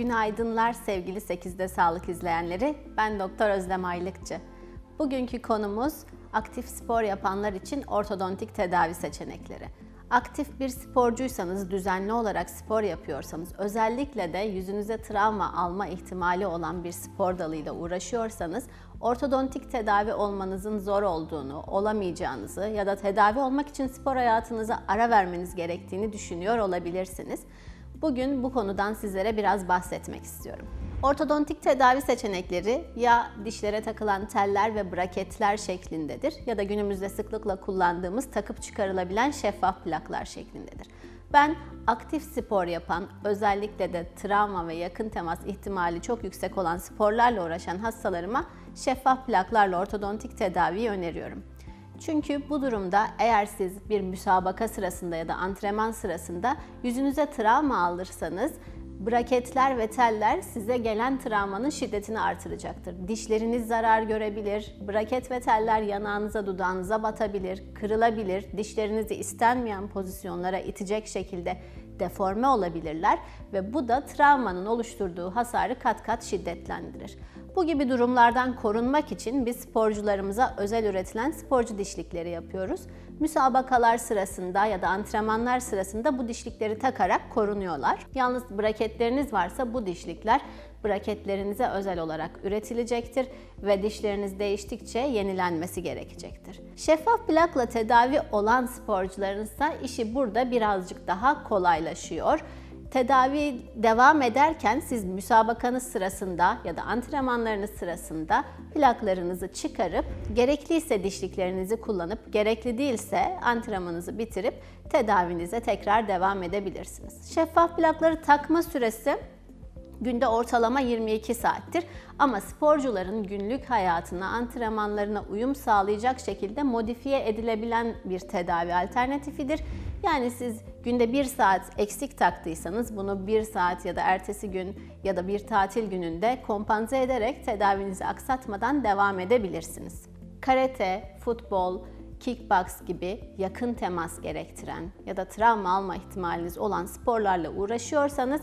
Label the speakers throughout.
Speaker 1: Günaydınlar sevgili 8'de sağlık izleyenleri. Ben Doktor Özlem Aylıkçı. Bugünkü konumuz aktif spor yapanlar için ortodontik tedavi seçenekleri. Aktif bir sporcuysanız, düzenli olarak spor yapıyorsanız, özellikle de yüzünüze travma alma ihtimali olan bir spor dalıyla uğraşıyorsanız, ortodontik tedavi olmanızın zor olduğunu, olamayacağınızı ya da tedavi olmak için spor hayatınıza ara vermeniz gerektiğini düşünüyor olabilirsiniz. Bugün bu konudan sizlere biraz bahsetmek istiyorum. Ortodontik tedavi seçenekleri ya dişlere takılan teller ve braketler şeklindedir ya da günümüzde sıklıkla kullandığımız takıp çıkarılabilen şeffaf plaklar şeklindedir. Ben aktif spor yapan, özellikle de travma ve yakın temas ihtimali çok yüksek olan sporlarla uğraşan hastalarıma şeffaf plaklarla ortodontik tedaviyi öneriyorum. Çünkü bu durumda eğer siz bir müsabaka sırasında ya da antrenman sırasında yüzünüze travma alırsanız braketler ve teller size gelen travmanın şiddetini artıracaktır. Dişleriniz zarar görebilir, braket ve teller yanağınıza, dudağınıza batabilir, kırılabilir, dişlerinizi istenmeyen pozisyonlara itecek şekilde deforme olabilirler ve bu da travmanın oluşturduğu hasarı kat kat şiddetlendirir. Bu gibi durumlardan korunmak için biz sporcularımıza özel üretilen sporcu dişlikleri yapıyoruz. Müsabakalar sırasında ya da antrenmanlar sırasında bu dişlikleri takarak korunuyorlar. Yalnız braketleriniz varsa bu dişlikler braketlerinize özel olarak üretilecektir ve dişleriniz değiştikçe yenilenmesi gerekecektir. Şeffaf plakla tedavi olan sporcuların ise işi burada birazcık daha kolaylaşıyor. Tedavi devam ederken siz müsabakanız sırasında ya da antrenmanlarınız sırasında plaklarınızı çıkarıp gerekliyse dişliklerinizi kullanıp gerekli değilse antrenmanınızı bitirip tedavinize tekrar devam edebilirsiniz. Şeffaf plakları takma süresi günde ortalama 22 saattir. Ama sporcuların günlük hayatına, antrenmanlarına uyum sağlayacak şekilde modifiye edilebilen bir tedavi alternatifidir. Yani siz günde 1 saat eksik taktıysanız bunu 1 saat ya da ertesi gün ya da bir tatil gününde kompanze ederek tedavinizi aksatmadan devam edebilirsiniz. Karate, futbol, kickbox gibi yakın temas gerektiren ya da travma alma ihtimaliniz olan sporlarla uğraşıyorsanız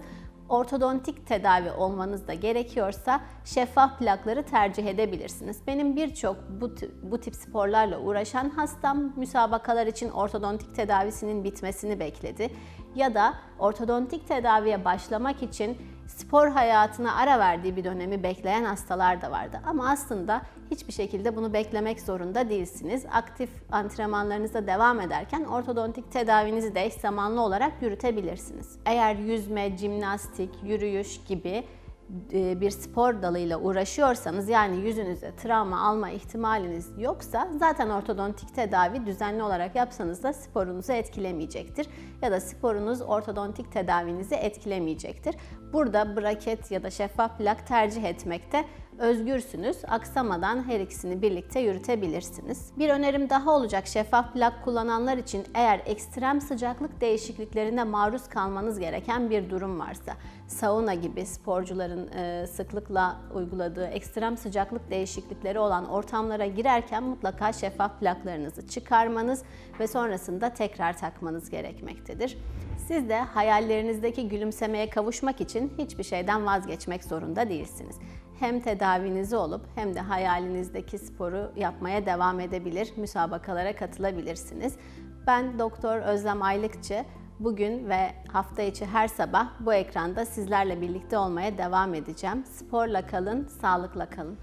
Speaker 1: ortodontik tedavi olmanız da gerekiyorsa şeffaf plakları tercih edebilirsiniz. Benim birçok bu, bu tip sporlarla uğraşan hastam müsabakalar için ortodontik tedavisinin bitmesini bekledi ya da ortodontik tedaviye başlamak için spor hayatına ara verdiği bir dönemi bekleyen hastalar da vardı. Ama aslında hiçbir şekilde bunu beklemek zorunda değilsiniz. Aktif antrenmanlarınıza devam ederken ortodontik tedavinizi de eş zamanlı olarak yürütebilirsiniz. Eğer yüzme, jimnastik, yürüyüş gibi bir spor dalıyla uğraşıyorsanız yani yüzünüze travma alma ihtimaliniz yoksa zaten ortodontik tedavi düzenli olarak yapsanız da sporunuzu etkilemeyecektir. Ya da sporunuz ortodontik tedavinizi etkilemeyecektir. Burada braket ya da şeffaf plak tercih etmekte özgürsünüz. Aksamadan her ikisini birlikte yürütebilirsiniz. Bir önerim daha olacak şeffaf plak kullananlar için eğer ekstrem sıcaklık değişikliklerine maruz kalmanız gereken bir durum varsa, sauna gibi sporcuların e, sıklıkla uyguladığı ekstrem sıcaklık değişiklikleri olan ortamlara girerken mutlaka şeffaf plaklarınızı çıkarmanız ve sonrasında tekrar takmanız gerekmektedir. Siz de hayallerinizdeki gülümsemeye kavuşmak için hiçbir şeyden vazgeçmek zorunda değilsiniz hem tedavinizi olup hem de hayalinizdeki sporu yapmaya devam edebilir, müsabakalara katılabilirsiniz. Ben Doktor Özlem Aylıkçı. Bugün ve hafta içi her sabah bu ekranda sizlerle birlikte olmaya devam edeceğim. Sporla kalın, sağlıkla kalın.